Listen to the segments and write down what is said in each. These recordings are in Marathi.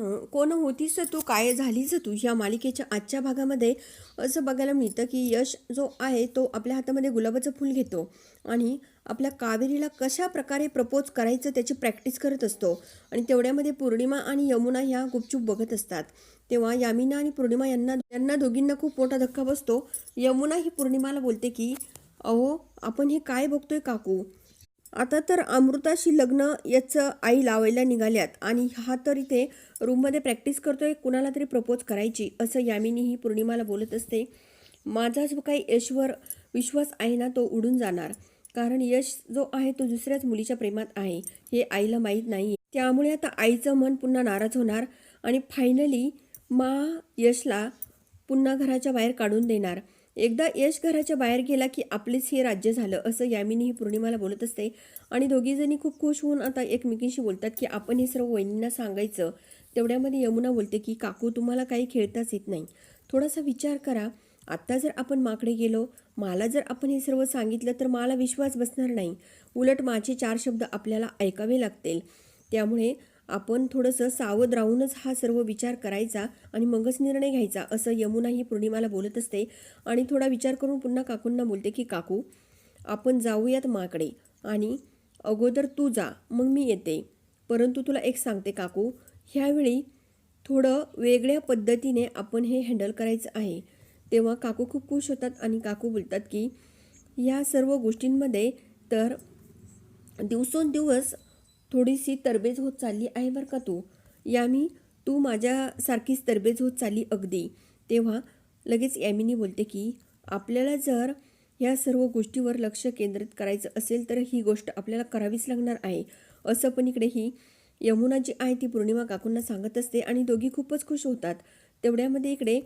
मित्रांनो कोण होतीस तू काय झालीच तू? या मालिकेच्या आजच्या भागामध्ये असं बघायला मिळतं की यश जो आहे तो आपल्या हातामध्ये गुलाबाचं फूल घेतो आणि आपल्या कावेरीला कशा प्रकारे प्रपोज करायचं त्याची प्रॅक्टिस करत असतो. आणि तेवढ्यामध्ये पौर्णिमा आणि यमुना ह्या गुपचूप बघत असतात. तेव्हा यामिना आणि पौर्णिमा यांना यांना दोघींना खूप मोठा धक्का बसतो. यमुना ही पौर्णिमाला बोलते की अहो आपण हे काय बघतोय काकू? आता तर अमृताशी लग्न याचं आई लावायला निघाल्यात आणि हा तर इथे रूममध्ये प्रॅक्टिस करतोय कुणाला तरी प्रपोज करायची असं यामिनी ही पौर्णिमाला बोलत असते. माझा जो काही यशवर विश्वास आहे ना तो उडून जाणार. कारण यश जो आहे तो दुसऱ्याच मुलीच्या प्रेमात आहे हे आईला माहीत नाही त्यामुळे आता आईचं मन पुन्हा नाराज होणार आणि फायनली मा यशला पुन्हा घराच्या बाहेर काढून देणार. एकदा यश घराच्या बाहेर गेला की आपलेच हे राज्य झालं असं यामिनी ही पौर्णिमाला बोलत असते. आणि दोघीजणी खूप खुश होऊन आता एकमेकींशी बोलतात की आपण हे सर्व वहिनींना सांगायचं. तेवढ्यामध्ये यमुना बोलते की काकू तुम्हाला काही खेळताच येत नाही. थोडासा विचार करा. आत्ता जर आपण माकडे गेलो मला जर आपण हे सर्व सांगितलं तर मला विश्वास बसणार नाही. उलट माझे चार शब्द आपल्याला ऐकावे लागतील. त्यामुळे आपण थोडंसं सावध राहूनच हा सर्व विचार करायचा आणि मगच निर्णय घ्यायचा असं यमुना ही पौर्णिमाला बोलत असते. आणि थोडा विचार करून पुन्हा काकूंना बोलते की काकू आपण जाऊयात माकडे आणि अगोदर तू जा मग मी येते. परंतु तुला एक सांगते काकू ह्यावेळी थोडं वेगळ्या पद्धतीने आपण हे हँडल करायचं आहे. तेव्हा काकू खूप खुश होतात आणि काकू बोलतात की या सर्व गोष्टींमध्ये तर दिवसोंदिवस थोडीशी तरबेज होत चालली आहे बरं का तू? यामी तू माझ्यासारखीच तरबेज होत चालली अगदी. तेव्हा लगेच यामिनी बोलते की आपल्याला जर या सर्व गोष्टीवर लक्ष केंद्रित करायचं असेल तर ही गोष्ट आपल्याला करावीच लागणार आहे. असं पण इकडे ही यमुना जी आहे ती पौर्णिमा काकूंना सांगत असते आणि दोघी खूपच खुश होतात. तेवढ्यामध्ये इकडे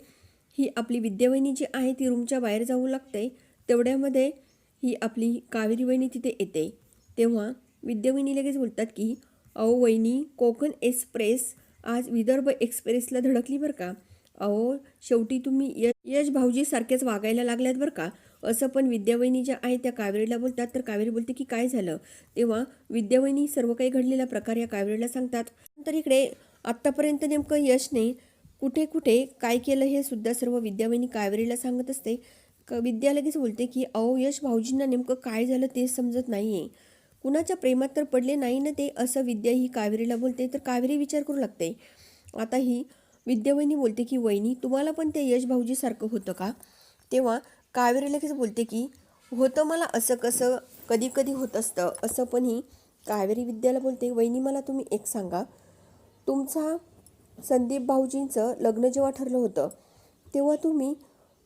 ही आपली विद्यावहिनी जी आहे ती रूमच्या बाहेर जाऊ लागते. तेवढ्यामध्ये ही आपली कावेरी वहिनी तिथे येते. तेव्हा विद्यावहिनी लगेच बोलतात की अहो वहिनी कोकण एक्सप्रेस आज विदर्भ एक्सप्रेसला धडकली बरं का? अहो शेवटी तुम्ही य यश भाऊजीसारखेच वागायला लागल्यात बरं का? असं पण विद्यावहिनी ज्या आहेत त्या कावेरीला बोलतात. तर कावेरी बोलते की काय झालं? तेव्हा विद्यावहिनी सर्व काही घडलेला प्रकार या कावेरीला सांगतात. तर इकडे आत्तापर्यंत नेमकं यशने कुठे कुठे काय केलं हे सुद्धा सर्व विद्यावहिनी कावेरीला सांगत असते. क विद्या लगेच बोलते की अहो यश भाऊजींना नेमकं काय झालं ते समजत नाही आहे कुणाच्या प्रेमात तर पडले नाही ना ते असं विद्या ही कावेरीला बोलते. तर कावेरी विचार करू लागते. आता ही विद्यावहिनी बोलते की वहिनी तुम्हाला पण ते यश भाऊजीसारखं होतं का? तेव्हा कावेरी लगेच बोलते की होतं मला असं कसं कधी कधी होत असतं. असं पण ही कावेरी विद्याला बोलते वहिनी मला तुम्ही एक सांगा. तुमचा संदीप भाऊजींचं लग्न जेव्हा ठरलं होतं तेव्हा तुम्ही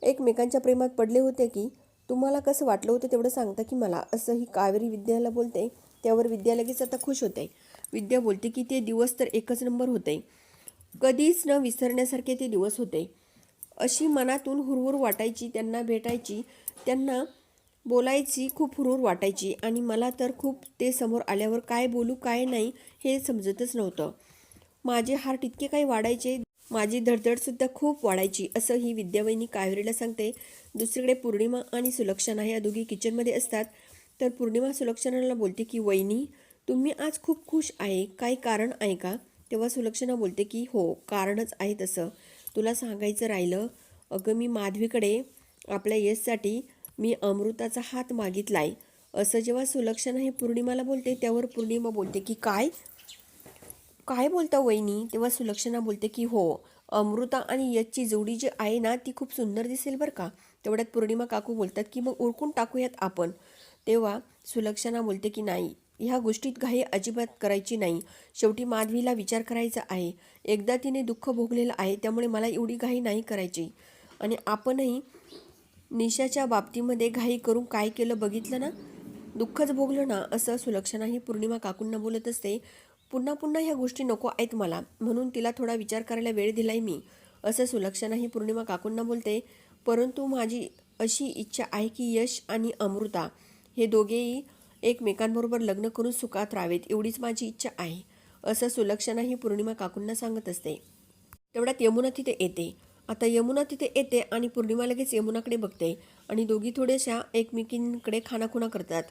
एकमेकांच्या प्रेमात पडले होते की तुम्हाला कसं वाटलं होतं तेवढं सांगता की मला. असं ही कावेरी विद्याला बोलते त्यावर विद्या लगेच आता खुश होते. विद्या बोलते की ते दिवस तर एकच नंबर होते. कधीच न विसरण्यासारखे ते दिवस होते. अशी मनातून हुरहुर वाटायची त्यांना भेटायची त्यांना बोलायची खूप हुरहुर वाटायची आणि मला तर खूप ते समोर आल्यावर काय बोलू काय नाही हे समजतच नव्हतं. माझे हार्ट इतके काही वाढायचे माझी धडधडसुद्धा खूप वाढायची असं ही विद्यावहिनी कावेरीला सांगते. दुसरीकडे पौर्णिमा आणि सुलक्षणा या दोघी किचनमध्ये असतात. तर पौर्णिमा सुलक्षणाला बोलते की वहिनी तुम्ही आज खूप खुश आहे. काही कारण आहे का? तेव्हा सुलक्षणा बोलते की हो कारणच आहे तसं. तुला सांगायचं राहिलं अगं मी माधवीकडे आपल्या यशसाठी मी अमृताचा हात मागितला आहे असं जेव्हा सुलक्षणा हे पौर्णिमाला बोलते त्यावर पौर्णिमा बोलते की काय? काय बोलता वहिनी? तेव्हा सुलक्षणा बोलते की हो अमृता आणि यशची जोडी जी आहे ना ती खूप सुंदर दिसेल बरं का? तेवढ्यात पौर्णिमा काकू बोलतात की मग ओळखून टाकूयात आपण. तेव्हा सुलक्षणा बोलते की नाही ह्या गोष्टीत घाई अजिबात करायची नाही. शेवटी माधवीला विचार करायचा आहे. एकदा तिने दुःख भोगलेलं आहे त्यामुळे मला एवढी घाई नाही करायची. आणि आपणही निशाच्या बाबतीमध्ये घाई करून काय केलं बघितलं ना? दुःखच भोगलं ना? असं सुलक्षणा ही पौर्णिमा काकूंना बोलत असते. पुन्हा पुन्हा ह्या गोष्टी नको आहेत मला. म्हणून तिला थोडा विचार करायला वेळ दिलाय मी. असं सुलक्षणा ही पौर्णिमा काकूंना बोलते. परंतु माझी अशी इच्छा आहे की यश आणि अमृता हे दोघेही एकमेकांबरोबर लग्न करून सुखात राहावेत एवढीच माझी इच्छा आहे. असं सुलक्षणा ही पौर्णिमा काकूंना सांगत असते. तेवढ्यात यमुना तिथे येते. आता यमुना तिथे येते आणि पौर्णिमा लगेच यमुनाकडे बघते आणि दोघी थोड्याशा एकमेकींकडे खानाखुणा करतात.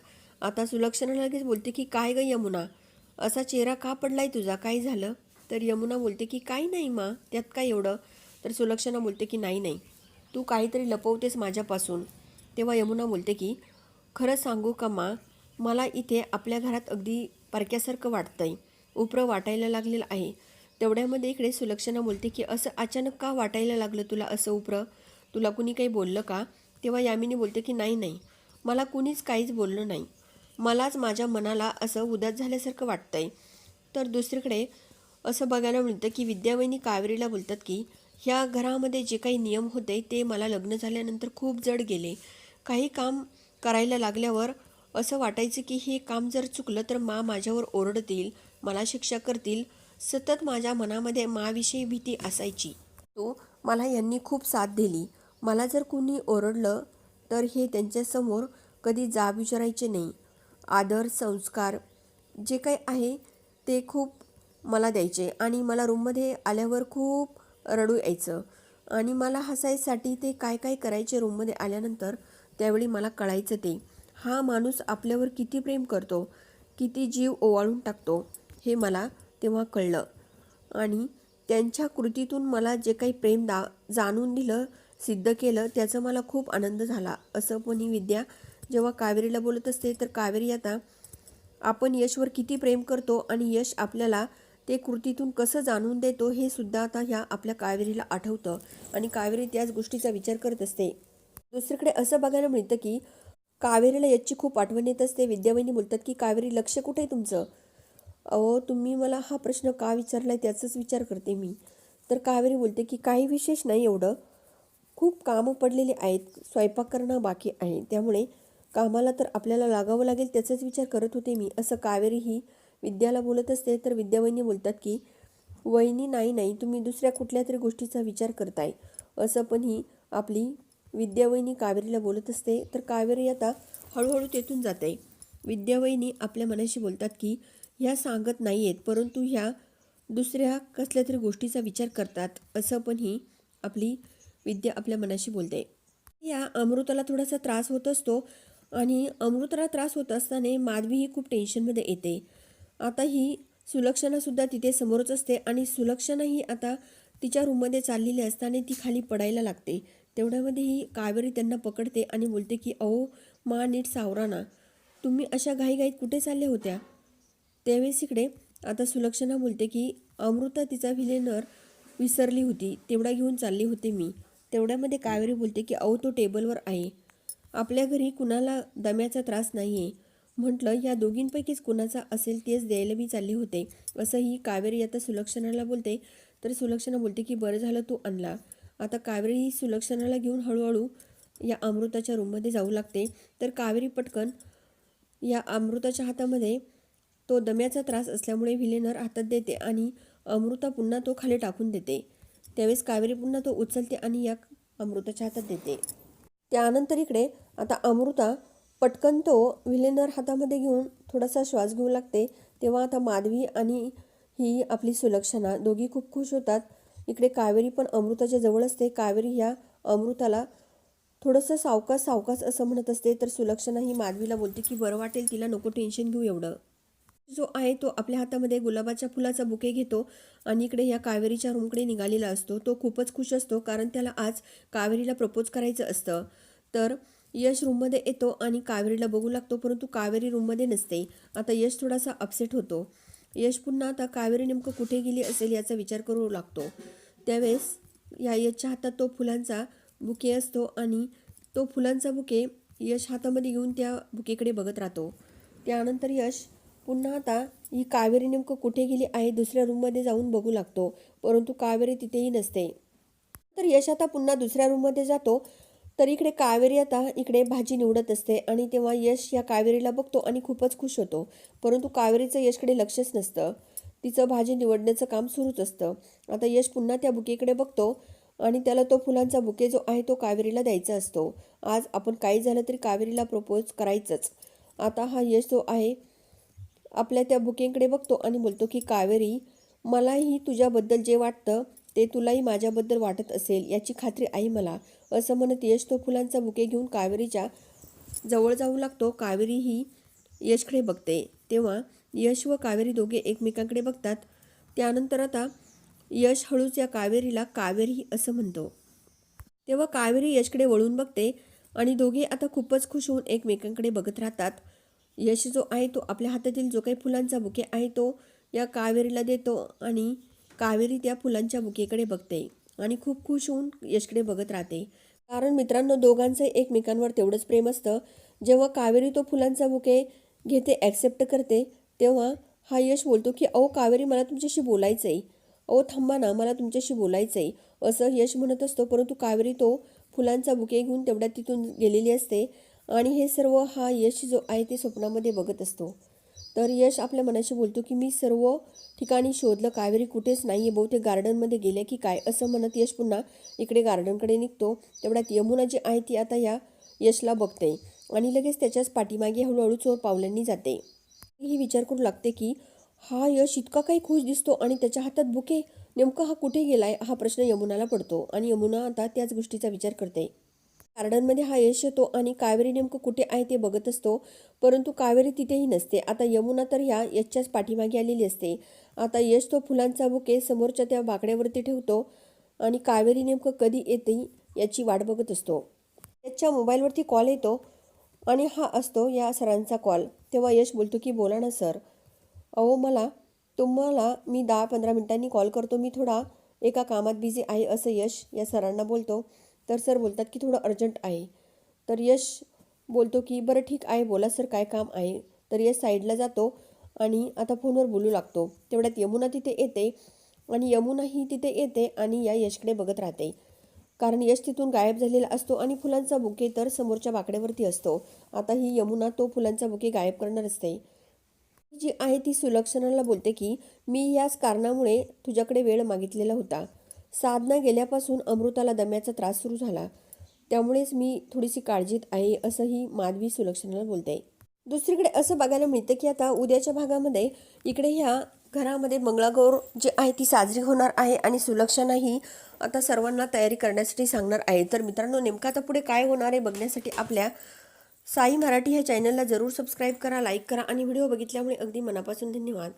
आता सुलक्षणा लगेच बोलते की काय ग यमुना? असा चेहरा का पडलाय तुझा? काय झालं? तर यमुना बोलते की काही नाही मा त्यात काय एवढं? तर सुलक्षणा बोलते की नाही नाही. तू काहीतरी लपवतेस माझ्यापासून. तेव्हा यमुना बोलते की खरं सांगू का मा मला इथे आपल्या घरात अगदी परक्यासारखं वाटतंय. उपरं वाटायला लागलेलं आहे. तेवढ्यामध्ये इकडे सुलक्षणा बोलते की असं अचानक का वाटायला लागलं तुला असं उपरं? तुला कुणी काही बोललं का? तेव्हा यामिनी बोलते की नाही नाही. मला कुणीच काहीच बोललं नाही. मलाच माझ्या मनाला असं उदास झाल्यासारखं वाटतंय. तर दुसरीकडे असं बघायला मिळतं की विद्यावहिनी कावेरीला बोलतात की ह्या घरामध्ये जे काही नियम होते ते मला लग्न झाल्यानंतर खूप जड गेले. काही काम करायला लागल्यावर असं वाटायचं की हे काम जर चुकलं तर मा माझ्यावर ओरडतील मला शिक्षा करतील सतत माझ्या मनामध्ये माविषयी भीती असायची. तो मला यांनी खूप साथ दिली. मला जर कुणी ओरडलं तर हे त्यांच्यासमोर कधी जाब विचारायचे नाही. आदर संस्कार जे काही आहे ते खूप मला द्यायचे आणि मला रूममध्ये आल्यावर खूप रडू यायचं. आणि मला हसायसाठी ते काय काय करायचे रूममध्ये आल्यानंतर त्यावेळी मला कळायचं ते. हा माणूस आपल्यावर किती प्रेम करतो किती जीव ओवाळून टाकतो हे मला तेव्हा कळलं. आणि त्यांच्या कृतीतून मला जे काही प्रेम दा जाणून दिलं सिद्ध केलं त्याचा मला खूप आनंद झाला. असं पण ही विद्या जेव्हा कावेरीला बोलत असते तर कावेरी आता आपण यशवर किती प्रेम करतो आणि यश आपल्याला ते कृतीतून कसं जाणून देतो हे सुद्धा आता ह्या आपल्या कावेरीला आठवतं आणि कावेरी त्याच गोष्टीचा विचार करत असते. दुसरीकडे असं बघायला मिळतं की कावेरीला याची खूप आठवण येत असते. विद्यावहिनी बोलतात की कावेरी लक्ष कुठे आहे तुमचं? अहो तुम्ही मला हा प्रश्न का विचारला आहे त्याचाच विचार करते मी. तर कावेरी बोलते की काही विशेष नाही एवढं. खूप कामं पडलेली आहेत. स्वयंपाक करणं बाकी आहे. त्यामुळे कामाला तर आपल्याला लागावं लागेल त्याचाच विचार करत होते मी. असं कावेरी ही विद्याला बोलत असते तर विद्यावहिनी बोलतात की वहिनी नाही नाही तुम्ही दुसऱ्या कुठल्या तरी गोष्टीचा विचार करताय. असं पण ही आपली विद्यावहिनी कावेरीला बोलत असते. तर कावेरी आता हळूहळू तेथून जात. आहे विद्यावहिनी आपल्या मनाशी बोलतात की ह्या सांगत नाही आहेत परंतु ह्या दुसऱ्या कसल्या तरी गोष्टीचा विचार करतात. असं पण ही आपली विद्या आपल्या मनाशी बोलते. या अमृताला थोडासा त्रास होत असतो. आणि अमृताला त्रास होत असताना माधवीही खूप टेन्शनमध्ये येते. आता ही सुलक्षणासुद्धा तिथे समोरच असते आणि सुलक्षणा ही आता तिच्या रूममध्ये चाललेली असताना ती खाली पडायला लागते. तेवढ्यामध्ये ही कावेरी त्यांना पकडते आणि बोलते की अहो मा नीट सावरा ना. तुम्ही अशा घाईघाईत कुठे चालल्या होत्या? त्यावेळेस इकडे आता सुलक्षणा बोलते की अमृता तिचा व्हिलेनर विसरली होती. तेवढा घेऊन चालली होते मी. तेवढ्यामध्ये कावेरी बोलते की अहो तो टेबलवर आहे. आपल्या घरी कुणाला दम्याचा त्रास नाही आहे म्हटलं या दोघींपैकीच कुणाचा असेल तेच द्यायला मी चालले होते. असंही कावेरी आता सुलक्षणाला बोलते. तर सुलक्षणा बोलते की बरं झालं तू आणला. आता कावेरी ही सुलक्षणाला घेऊन हळूहळू या अमृताच्या रूममध्ये जाऊ लागते. तर कावेरी पटकन या अमृताच्या हातामध्ये तो दम्याचा त्रास असल्यामुळे व्हिलेनर हातात देते आणि अमृता पुन्हा तो खाली टाकून देते. त्यावेळेस कावेरी पुन्हा तो उचलते आणि या अमृताच्या हातात देते. त्यानंतर इकडे आता अमृता पटकन तो विलेनर हातामध्ये घेऊन थोडासा श्वास घेऊ लागते. तेव्हा आता माधवी आणि ही आपली सुलक्षणा दोघी खूप खुश होतात. इकडे कावेरी पण अमृताच्या जवळ असते. कावेरी ह्या अमृताला थोडंसं सावकास सावकास असं म्हणत असते. तर सुलक्षणा ही माधवीला बोलते की बरं वाटेल तिला नको टेन्शन घेऊ एवढं. जो आहे तो आपल्या हातामध्ये गुलाबाच्या फुलाचा बुके घेतो आणि इकडे ह्या कावेरीच्या रूमकडे निघालेला असतो. तो खूपच खुश असतो कारण त्याला आज कावेरीला प्रपोज करायचं असतं. तर यश रूममध्ये येतो आणि कावेरीला बघू लागतो परंतु कावेरी रूममध्ये नसते. आता यश थोडासा अपसेट होतो. यश पुन्हा आता कावेरी नेमकं कुठे गेली असेल याचा विचार करू लागतो. त्यावेळेस या यशच्या हातात तो फुलांचा बुके असतो आणि तो फुलांचा बुके यश हातामध्ये घेऊन त्या बुकेकडे बघत राहतो. त्यानंतर यश पुन्हा आता ही कावेरी नेमकं कुठे गेली आहे दुसऱ्या रूममध्ये जाऊन बघू लागतो. परंतु कावेरी तिथेही नसते. तर यश आता पुन्हा दुसऱ्या रूममध्ये जातो. तर इकडे कावेरी आता इकडे भाजी निवडत असते आणि तेव्हा यश या कावेरीला बघतो आणि खूपच खुश होतो. परंतु कावेरीचं यशकडे लक्षच नसतं. तिचं भाजी निवडण्याचं काम सुरूच असतं. आता यश पुन्हा त्या बुकेकडे बघतो आणि त्याला तो फुलांचा बुके जो आहे तो कावेरीला द्यायचा असतो. आज आपण काही झालं तरी कावेरीला प्रपोज करायचंच. आता हा यश जो आहे आपल्या त्या बुकिंगकडे बघतो आणि बोलतो की कावेरी मलाही तुझ्याबद्दल जे वाटतं ते तुलाही माझ्याबद्दल वाटत असेल याची खात्री आहे मला. असं म्हणत यश तो फुलांचा बुके घेऊन कावेरीच्या जवळ जाऊ लागतो. कावेरी ही यशकडे बघते. तेव्हा यश व कावेरी दोघे एकमेकांकडे बघतात. त्यानंतर आता यश हळूच या कावेरीला कावेरी असं म्हणतो. तेव्हा कावेरी यशकडे वळून बघते आणि दोघे आता खूपच खुश होऊन एकमेकांकडे बघत राहतात. यश जो आहे तो आपल्या हातातील जो काही फुलांचा बुके आहे तो या कावेरीला देतो आणि कावेरी त्या फुलांच्या बुकेकडे बघते आणि खूप खुश होऊन यशकडे बघत राहते. कारण मित्रांनो दोघांचं एकमेकांवर तेवढंच प्रेम असतं. जेव्हा कावेरी तो फुलांचा बुके घेते ॲक्सेप्ट करते तेव्हा हा यश बोलतो की अहो कावेरी मला तुमच्याशी बोलायचं आहे अहो थांबा ना मला तुमच्याशी बोलायचं आहे असं यश म्हणत असतो परंतु कावेरी तो फुलांचा बुके घेऊन तेवढ्यात तिथून गेलेली असते. आणि हे सर्व हा यश जो आहे ते स्वप्नामध्ये बघत असतो. तर यश आपल्या मनाशी बोलतो की मी सर्व ठिकाणी शोधलं कावेरी कुठेच नाही आहे बहुतेक गार्डनमध्ये गेले की काय? असं म्हणत यश पुन्हा इकडे गार्डनकडे निघतो. तेवढ्यात यमुना जी आहे ती आता या यशला बघते आणि लगेच त्याच्याच पाठीमागे हळूहळू चोर पावलांनी जाते. ही विचार करू लागते की हा यश इतका काही खुश दिसतो आणि त्याच्या हातात बुके. नेमका हा कुठे गेलाय? हा प्रश्न यमुनाला पडतो आणि यमुना आता त्याच गोष्टीचा विचार करते. गार्डनमध्ये हा यश येतो आणि कावेरी नेमकं कुठे आहे ते बघत असतो. परंतु कावेरी तिथेही नसते. आता यमुना तर ह्या यशच्याच पाठीमागे आलेली असते. आता यश तो फुलांचा बुके समोरच्या त्या बाकड्यावरती ठेवतो आणि कावेरी नेमकं कधी येते याची वाट बघत असतो. यशच्या मोबाईलवरती कॉल येतो आणि हा असतो या सरांचा कॉल. तेव्हा यश बोलतो की बोला ना सर. अहो मला तुम्हाला मी दहा पंधरा मिनिटांनी कॉल करतो. मी थोडा एका कामात बिझी आहे असं यश या सरांना बोलतो. तर सर बोलतात की थोडं अर्जंट आहे. तर यश बोलतो की बरं ठीक आहे बोला सर काय काम आहे. तर यश साईडला जातो आणि आता फोनवर बोलू लागतो. तेवढ्यात यमुना तिथे येते आणि यमुनाही तिथे येते आणि या यशकडे बघत राहते. कारण यश तिथून गायब झालेला असतो आणि फुलांचा बुके तर समोरच्या बाकड्यावरती असतो. आता ही यमुना तो फुलांचा बुके गायब करणार असते. जी आहे ती सुलक्षणाला बोलते की मी याच कारणामुळे तुझ्याकडे वेळ मागितलेला होता. साधना गेल्यापासून अमृताला दम्याचा त्रास सुरू झाला. त्यामुळेच मी थोडीशी काळजीत आहे असंही माधवी सुलक्षणाला बोलते. दुसरीकडे असं बघायला मिळतं की आता उद्याच्या भागामध्ये इकडे ह्या घरामध्ये मंगळागौर जी आहे ती साजरी होणार आहे आणि सुलक्षणाही आता सर्वांना तयारी करण्यासाठी सांगणार आहे. तर मित्रांनो नेमकं आता पुढे काय होणार आहे बघण्यासाठी आपल्या साई मराठी ह्या चॅनलला जरूर सबस्क्राईब करा लाईक करा आणि व्हिडिओ बघितल्यामुळे अगदी मनापासून धन्यवाद.